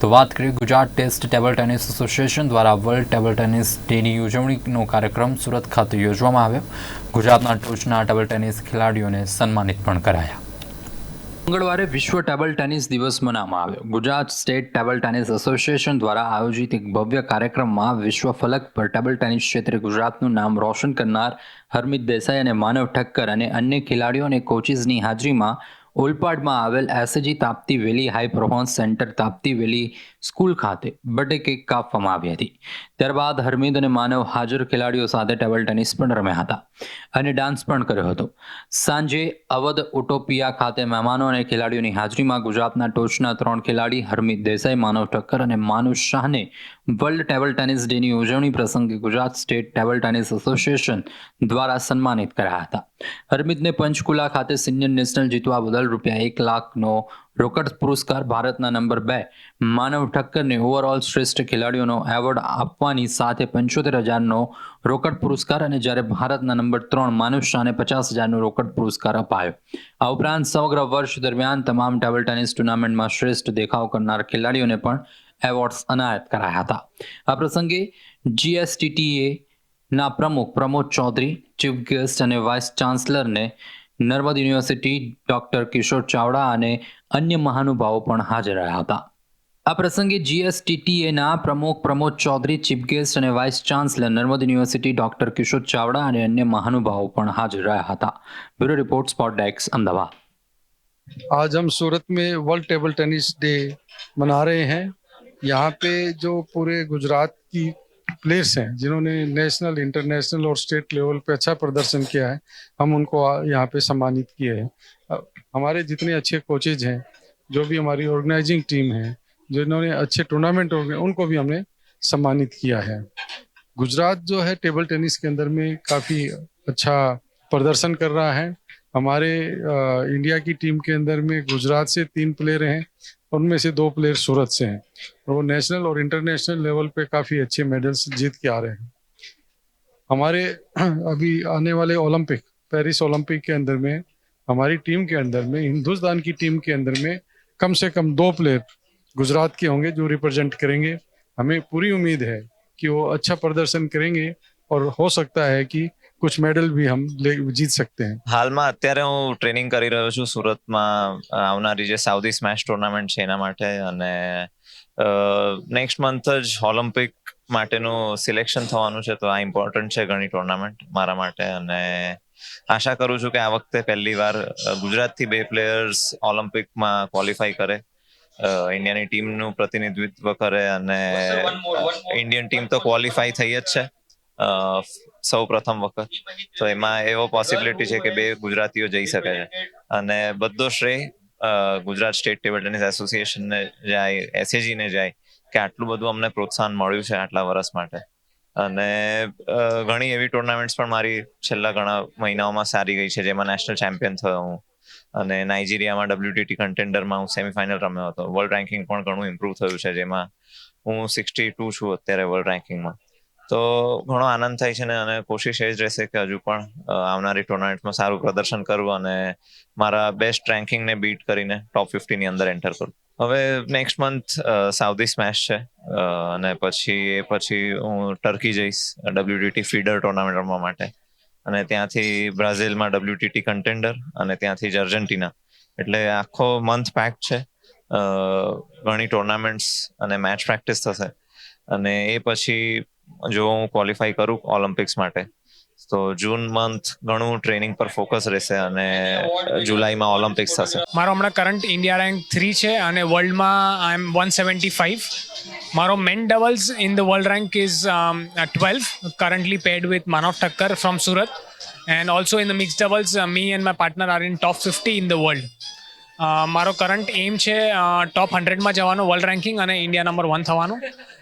તો વાત કરીએ Gujarat state table tennis association દ્વારા વર્લ્ડ ટેબલ ટેનિસ ડેની ઉજવણીનો કાર્યક્રમ સુરત ખાતે યોજવામાં આવ્યો. ગુજરાતના ટોચના ટેબલ ટેનિસ ખેલાડીઓને સન્માનિત પણ કરાયા. મંગળવારે વિશ્વ ટેબલ ટેનિસ દિવસ મનાવવામાં આવ્યો. Gujarat state table tennis association દ્વારા આયોજિત એક ભવ્ય કાર્યક્રમમાં વિશ્વ ફલક પર ટેબલ ટેનિસ ક્ષેત્રે ગુજરાતનું નામ રોશન કરનાર હરમિત દેસાઈ અને માનવ ઠક્કર અને અન્ય ખેલાડીઓ અને કોચિસની હાજરીમાં ઓલપાડમાં આવેલ SAG Tapti valley high performance centre Tapti valley school ખાતે બર્થડે કેક કાપવામાં આવી હતી. ત્યારબાદ હરમિત અને માનવ હાજર ખેલાડીઓ સાથે ટેબલ ટેનિસ પણ રમ્યા હતા અને ડાન્સ પણ કર્યો હતો. સાંજે અવધ ઓટોપિયા ખાતે મહેમાનો અને ખેલાડીઓની હાજરીમાં ગુજરાતના ટોચના ત્રણ ખેલાડી હરમિત દેસાઈ, માનવ ઠક્કર અને માનુષ શાહને વર્લ્ડ ટેબલ ટેનિસ ડેની ઉજવણી પ્રસંગે Gujarat state table tennis association દ્વારા સન્માનિત કર્યા હતા. હરમિતને પંચકુલા ખાતે સિનિયર નેશનલ જીતવા બદલ રૂપિયા એક લાખનો રોકડ પુરસ્કાર ભારતના નંબર બે માનવ ઠક્કરને ઓવરઓલ શ્રેષ્ઠ ખેલાડીઓનો એવોર્ડ આપવાની સાથે પંચોતેર હજારનો રોકડ પુરસ્કાર અને જ્યારે ભારતના નંબર ત્રણ માનવ શાહને પચાસ હજારનો રોકડ પુરસ્કાર અપાયો. આ ઉપરાંત સમગ્ર વર્ષ દરમિયાન તમામ ટેબલ ટેનિસ ટુર્નામેન્ટમાં શ્રેષ્ઠ દેખાવ કરનાર ખેલાડીઓને પણ એવોર્ડ્સ અનાયત કરાયા હતા. આ પ્રસંગે જીએસટીટીએ ના પ્રમુખ પ્રમોદ ચૌધરી, ચીફ ગેસ્ટ અને વાઇસ ચાન્સલરને નર્મદ યુનિવર્સિટી ડોક્ટર કિશોર ચાવડા અને અન્ય મહાનુભાવો પણ હાજર રહ્યા હતા આ પ્રસંગે જીએસટીટીએના પ્રમુખ પ્રમોદ ચૌધરી ચીફ ગેસ્ટ અને vice chancellor Narmad university doctor Kishor Chavda અને અન્ય મહાનુભાવો પણ હાજર રહ્યા હતા bureau report spot desk Ahmedabad आज हम सूरत में वर्ल्ड टेबल टेनिस डे मना रहे हैं यहाँ पे जो पूरे गुजरात की प्लेयर्स हैं, जिन्होंने नेशनल इंटरनेशनल और स्टेट लेवल पे अच्छा प्रदर्शन किया है, हम उनको यहाँ पे सम्मानित किए हैं। हमारे जितने अच्छे कोचेज हैं, जो भी हमारी ऑर्गेनाइजिंग टीम है, जिन्होंने अच्छे टूर्नामेंट उनको भी हमने सम्मानित किया है। गुजरात जो है टेबल टेनिस के अंदर में काफ़ी अच्छा प्रदर्शन कर रहा है। हमारे इंडिया की टीम के अंदर में गुजरात से तीन प्लेयर हैं, उनमें से दो प्लेयर सूरत से हैं। और वो नेशनल और इंटरनेशनल लेवल पे काफ़ी अच्छे मेडल्स जीत के आ रहे हैं। हमारे, अभी आने वाले ओलंपिक पेरिस ओलंपिक के अंदर में, हमारी टीम के अंदर में, हिंदुस्तान की टीम के अंदर में कम से कम दो प्लेयर गुजरात के होंगे जो रिप्रेजेंट करेंगे। हमें पूरी उम्मीद है कि वो अच्छा प्रदर्शन करेंगे और हो सकता है कि कुछ मेडल भी हम ले जीत सकते हैं હાલમાં અત્યારે હું ટ્રેનિંગ કરી રહ્યો છું સુરતમાં અ, આવનારી જે સાઉદી સ્મેશ ટુર્નામેન્ટ છે એના માટે અને નેક્સ્ટ મંથ જ ઓલિમ્પિક માટેનું સિલેક્શન થવાનું છે તો આ ઇમ્પોર્ટન્ટ છે ઘણી ટુર્નામેન્ટ મારા માટે અને આશા કરું છું કે આ વખતે પહેલી વાર અ, ગુજરાતથી બે પ્લેયર્સ ઓલિમ્પિકમાં ક્વોલિફાય કરે અ, ઇન્ડિયાની ટીમનું પ્રતિનિધિત્વ કરે અને ઇન્ડિયન ટીમ તો ક્વોલિફાય થઈ જ છે અ, સૌ પ્રથમ વખત. તો એમાં એવો પોસિબિલિટી છે કે બે ગુજરાતીઓ જઈ શકે છે. અને બધો શ્રેય ગુજરાત સ્ટેટ ટેબલ ટેનિસ એસોસિએશનને જાય એસએજી ને જાય, કે આટલું બધું અમને પ્રોત્સાહન મળ્યું છે આટલા વર્ષ માટે. અને ઘણી એવી ટુર્નામેન્ટ્સ પણ મારી છેલ્લા ઘણા મહિનાઓમાં સારી ગઈ છે, જેમાં નેશનલ ચેમ્પિયન થયો હું. અને નાઇજીરિયામાં ડબ્લ્યુટીટી કન્ટેન્ડરમાં હું સેમીફાઇનલ રમ્યો હતો. વર્લ્ડ રેન્કિંગ પણ ઘણું ઇમ્પ્રુવ થયું છે, જેમાં હું સિક્સટી ટુ છું અત્યારે વર્લ્ડ રેન્કિંગમાં તો ઘણો આનંદ થાય છે ને, અને કોશિશ એ જ રહેશે કે હજુ પણ આવનારી ટુર્નામેન્ટમાં સારું પ્રદર્શન કરવું અને મારા બેસ્ટ રેન્કિંગને બીટ કરીને ટોપ ફિફ્ટીની અંદર એન્ટર કરું. હવે નેક્સ્ટ મંથ સાઉદી સ્મેશ છે અને પછી એ પછી હું ટર્કી જઈશ ડબ્લ્યુટીટી ફીડર ટુર્નામેન્ટ રમવા માટે. અને ત્યાંથી બ્રાઝિલમાં ડબ્લ્યુટીટી કન્ટેન્ડર અને ત્યાંથી જ અર્જેન્ટિના એટલે આખો મંથ પેક છે ઘણી ટુર્નામેન્ટ્સ અને મેચ પ્રેક્ટિસ થશે. અને એ પછી જો હું ક્વોલિફાય કરું ઓલિમ્પિક્સ માટે, તો જૂન મંથ ઘણું ટ્રેનિંગ પર ફોકસ રહેશે અને જુલાઈમાં ઓલિમ્પિક્સ થશે. મારો હમણાં કરંટ ઇન્ડિયા રેન્ક થ્રી છે અને વર્લ્ડમાં I am one seventy five મારો men doubles in the world rank is twelve currently paired with Manav Thakkar from Surat and also in the mixed doubles me and my partner are in top fifty in the world મારો current એમ છે top હંડ્રેડમાં જવાનો world ranking અને India number one થવાનું.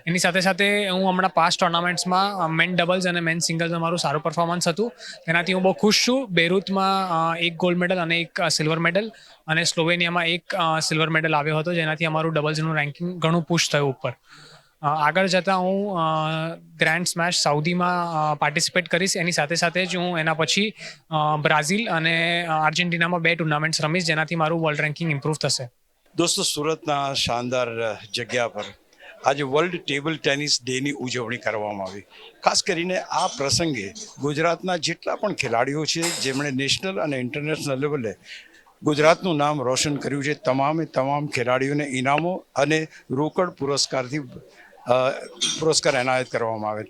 એની સાથે સાથે હું હમણાં પાસ્ટ ટુર્નામેન્ટ્સમાં મેન ડબલ્સ અને મેન સિંગલ્સમાં મારું સારું પરફોર્મન્સ હતું. તેનાથી હું બહુ ખુશ છું. બેરુતમાં એક ગોલ્ડ મેડલ અને એક સિલ્વર મેડલ અને સ્લોવેનિયામાં એક સિલ્વર મેડલ આવ્યો હતો, જેનાથી અમારું ડબલ્સનું રેન્કિંગ ઘણું પુશ થયું ઉપર. આગળ જતાં હું ગ્રાન્ડ સ્મેશ સાઉદીમાં પાર્ટિસિપેટ કરીશ. એની સાથે સાથે જ હું એના પછી બ્રાઝિલ અને આર્જેન્ટિનામાં બે ટુર્નામેન્ટ્સ રમીશ, જેનાથી મારું વર્લ્ડ રેન્કિંગ ઇમ્પ્રૂવ થશે. દોસ્તો, સુરતના શાનદાર જગ્યા પર આજે વર્લ્ડ ટેબલ ટેનિસ ડેની ઉજવણી કરવામાં આવી. ખાસ કરીને આ પ્રસંગે ગુજરાતના જેટલા પણ ખેલાડીઓ છે, જેમણે નેશનલ અને ઇન્ટરનેશનલ લેવલે ગુજરાતનું નામ રોશન કર્યું છે, તમામે તમામ ખેલાડીઓને ઇનામો અને રોકડ પુરસ્કારથી પુરસ્કાર એનાયત કરવામાં આવે.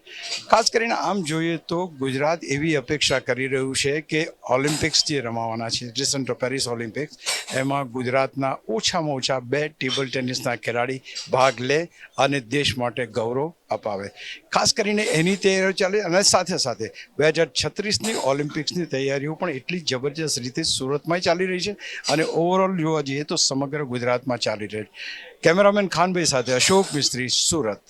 ખાસ કરીને આમ જોઈએ તો ગુજરાત એવી અપેક્ષા કરી રહ્યું છે કે ઓલિમ્પિક્સ જે રમાવાના છે રિસન્ટ પેરિસ ઓલિમ્પિક્સ એમાં ગુજરાતના ઓછામાં ઓછા બે ટેબલ ટેનિસના ખેલાડી ભાગ લે અને દેશ માટે ગૌરવ અપાવે. ખાસ કરીને એની તૈયારીઓ ચાલે અને સાથે સાથે બે હજાર છત્રીસની ઓલિમ્પિક્સની તૈયારીઓ પણ એટલી જબરજસ્ત રીતે સુરતમાં ચાલી રહી છે અને ઓવરઓલ જોવા જઈએ તો સમગ્ર ગુજરાતમાં ચાલી રહી છે. કેમેરામેન ખાનભાઈ સાથે અશોક મિસ્ત્રી, સુરત.